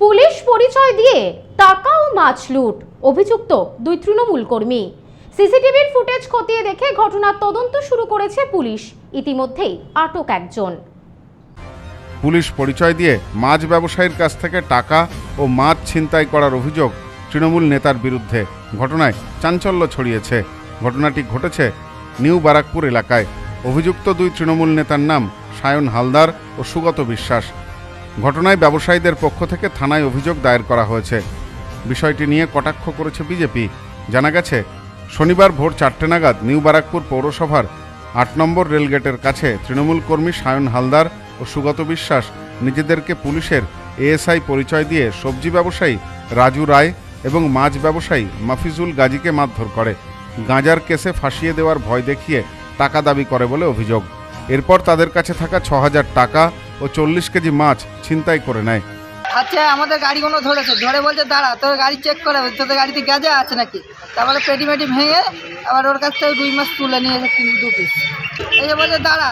Police পরিচয় দিয়ে টাকা ও মাছ লুট, অভিযুক্ত দুই তৃণমূল কর্মী। সিসিটিভির ফুটেজ খতিয়ে দেখে ঘটনার তদন্ত শুরু করেছে পুলিশ, ইতিমধ্যেই আটক একজন। পুলিশ পরিচয় দিয়ে মাছ ব্যবসায়ীর কাছ থেকে টাকা ও মাছ ছিনতাই করার অভিযোগ তৃণমূল নেতার বিরুদ্ধে। ঘটনায় চাঞ্চল্য ছড়িয়েছে। ঘটনাটি ঘটেছে নিউ বারাকপুর এলাকায়। অভিযুক্ত দুই তৃণমূল নেতার নাম সায়ন হালদার ও সুগত বিশ্বাস। ঘটনায় ব্যবসায়ীদের পক্ষ থেকে থানায় অভিযোগ দায়ের করা হয়েছে। বিষয়টি নিয়ে কটাক্ষ করেছে বিজেপি। জানা গেছে, শনিবার ভোর চারটে নাগাদ নিউ বারাকপুর পৌরসভার আট নম্বর রেলগেটের কাছে তৃণমূল কর্মী সায়ন হালদার ও সুগত বিশ্বাস নিজেদেরকে পুলিশের এএসআই পরিচয় দিয়ে সবজি ব্যবসায়ী রাজু রায় এবং মাছ ব্যবসায়ী মাফিজুল গাজীকে মারধর করে। গাঁজার কেসে ফাঁসিয়ে দেওয়ার ভয় দেখিয়ে টাকা দাবি করে বলে অভিযোগ। এরপর তাদের কাছে থাকা ছ টাকা ও চল্লিশ কেজি মাছ ছিনতাই করে নেয়। আচ্ছা আমাদের গাড়িগুলো ধরেছে। ধরে বলছে দাঁড়া তোর গাড়ি চেক করে তোদের গাড়িতে গ্যাজে আছে নাকি? তারপরে পেটি মেটি ভেঙে আবার ওর কাছ থেকে দুই মাস তুলে নিয়ে এসে তিন দু পিস এই যে বলছে দাঁড়া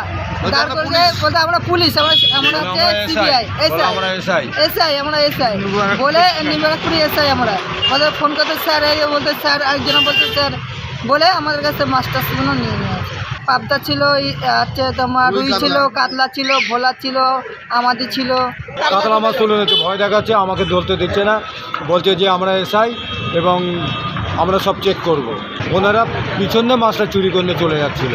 দাঁড় করলে বলতে আমরা পুলিশ আমরা আমরা হচ্ছে সিবিআই এসআই এসআই আমরা এসআই বলে নিবারপুরি এসআই আমরা। বলে ফোন করতে স্যার এই বলতে স্যার আরেকজন বলতে স্যার। বলে আমাদের কাছে মাস্টার্সগুলো নিয়ে নিয়েছে। পাবদা ছিল হচ্ছে তোমার রুই ছিল কাতলা। ছিল ভোলা ছিল আমাদি ছিল। কাতলা মাছ তুলে নিচ্ছে ভয় দেখাচ্ছে আমাকে ধরতে দিচ্ছে না। বলছে যে আমরা এসআই এবং আমরা সব চেক করব। ওনারা পিছনে মাছটা চুরি করে চলে যাচ্ছিল।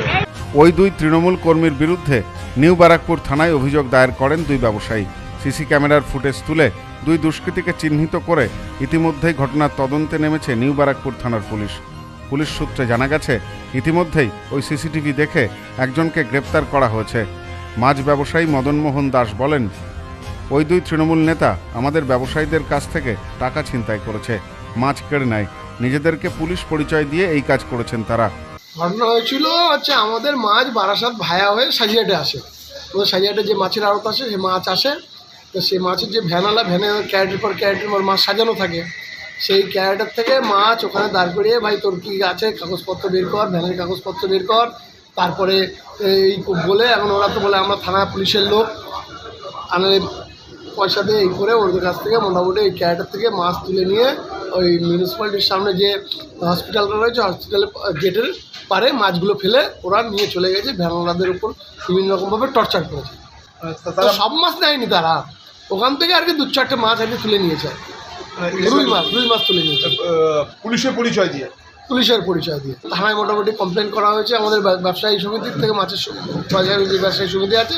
ওই দুই তৃণমূল কর্মীর বিরুদ্ধে নিউ বারাকপুর থানায় অভিযোগ দায়ের করেন দুই ব্যবসায়ী। সিসি ক্যামেরার ফুটেজ তুলে দুই দুষ্কৃতীকে চিহ্নিত করে ইতিমধ্যেই ঘটনার তদন্তে নেমেছে নিউ বারাকপুর থানার পুলিশ। পুলিশ সূত্রে জানা গেছে, ইতিমধ্যেই ওই সিসিটিভি দেখে একজনকে গ্রেপ্তার করা হয়েছে। মাছ ব্যবসায়ী মদনমোহন দাস বলেন, ওই দুই তৃণমূল নেতা আমাদের ব্যবসায়ীদের কাছ থেকে টাকা ছিনতাই করেছে। মাছ কেড়ে নেয়। নিজেদেরকে পুলিশ পরিচয় দিয়ে এই কাজ করেছেন তারা। ঘটনা হয়েছিল হচ্ছে আমাদের মাছ বারাসাত ভায়া হয়ে সাজিয়াটে আসে। তো সাজিয়াটে যে মাছের আড়ত আসে, সে মাছ আসে। তো সেই মাছের যে ভ্যানালা ভ্যানে ক্যারেটের পর ক্যারেটের পর মাছ সাজানো থাকে। সেই ক্যারেটের থেকে মাছ ওখানে দাঁড় করিয়ে ভাই তোর কী আছে? কাগজপত্র বের কর ভ্যানের কাগজপত্র বের কর। তারপরে এই বলে এখন ওরা তো বলে আমরা থানা পুলিশের লোক। আনে পয়সা দিয়ে এই করে ওদের কাছ থেকে মোটামুটি এই ক্যারেটের থেকে মাছ তুলে নিয়ে ওই মিউনিসিপ্যালিটির সামনে যে হসপিটালটা রয়েছে হসপিটালের গেটের পারে মাছগুলো ফেলে ওরা নিয়ে চলে গেছে ভ্যানওয়ালাদের উপর বিভিন্ন রকমভাবে টর্চার করেছে। তো সব মাছ নেয়নি তারা। ওখান থেকে আর কি দু চারটে মাছ আর কি তুলে নিয়েছে। রুই মাছ রুই মাছ তুলে নিয়েছে পুলিশের পরিচয় দিয়ে। পুলিশের পরিচয় দিয়ে। থানায় মোটামুটি কমপ্লেন করা হয়েছে আমাদের ব্যবসায়ী সমিতির থেকে মাছের বাজারে যে ব্যবসায়ী সমিতি আছে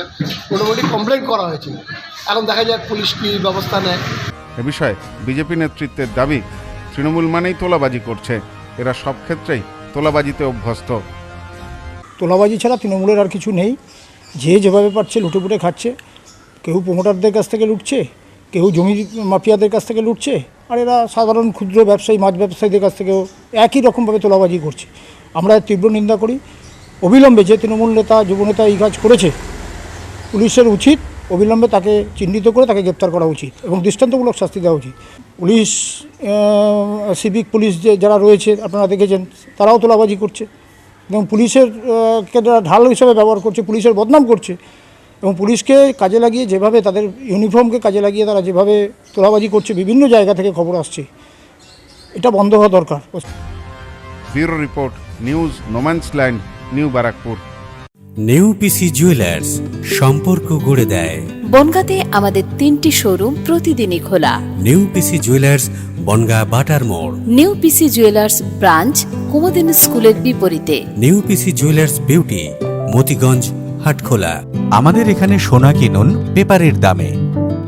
মোটামুটি কমপ্লেন করা হয়েছে। এখন দেখা যাক পুলিশ কী ব্যবস্থা নেয়। এ বিষয়ে বিজেপি নেতৃত্বের দাবি তৃণমূল মানেই তোলাবাজি করছে। এরা সব ক্ষেত্রেই তোলাবাজিতে অভ্যস্ত। তোলাবাজি ছাড়া তৃণমূলের আর কিছু নেই। যে যেভাবে পারছে লুটেপুটে খাচ্ছে। কেউ প্রমোটারদের কাছ থেকে লুটছে কেউ জমি মাফিয়াদের কাছ থেকে লুটছে, আর এরা সাধারণ ক্ষুদ্র ব্যবসায়ী, মাছ ব্যবসায়ীদের কাছ থেকেও একই রকমভাবে তোলাবাজি করছে। আমরা তীব্র নিন্দা করি। অবিলম্বে যে তৃণমূল নেতা যুবনেতা এই কাজ করেছে, পুলিশের উচিত অবিলম্বে তাকে চিহ্নিত করে তাকে গ্রেপ্তার করা উচিত এবং দৃষ্টান্তমূলক শাস্তি দেওয়া উচিত। পুলিশ সিভিক পুলিশ যে যারা রয়েছে, আপনারা দেখেছেন, তারাও তোলাবাজি করছে এবং পুলিশের কে ঢাল হিসেবে ব্যবহার করছে, পুলিশের বদনাম করছে এবং পুলিশকে কাজে লাগিয়ে যেভাবে তাদের ইউনিফর্মকে কাজে লাগিয়ে তারা যেভাবে তোলাবাজি করছে বিভিন্ন জায়গা থেকে খবর আসছে এটা বন্ধ হওয়া দরকার। Bureau report news no man's land new Barrackpore new PC jewellers সম্পর্ক গড়ে দেয়। বনগাঁতে আমাদের তিনটি শোরুম প্রতিদিনই খোলা। নেউপিসি জুয়েলার্স বনগা বাটার মোড়। New PC jewellers branch Kumudini স্কুলের বিপরীতে। New PC jewellers beauty Motiganj Hatkhola. আমাদের এখানে সোনা কিনুন পেপারের দামে।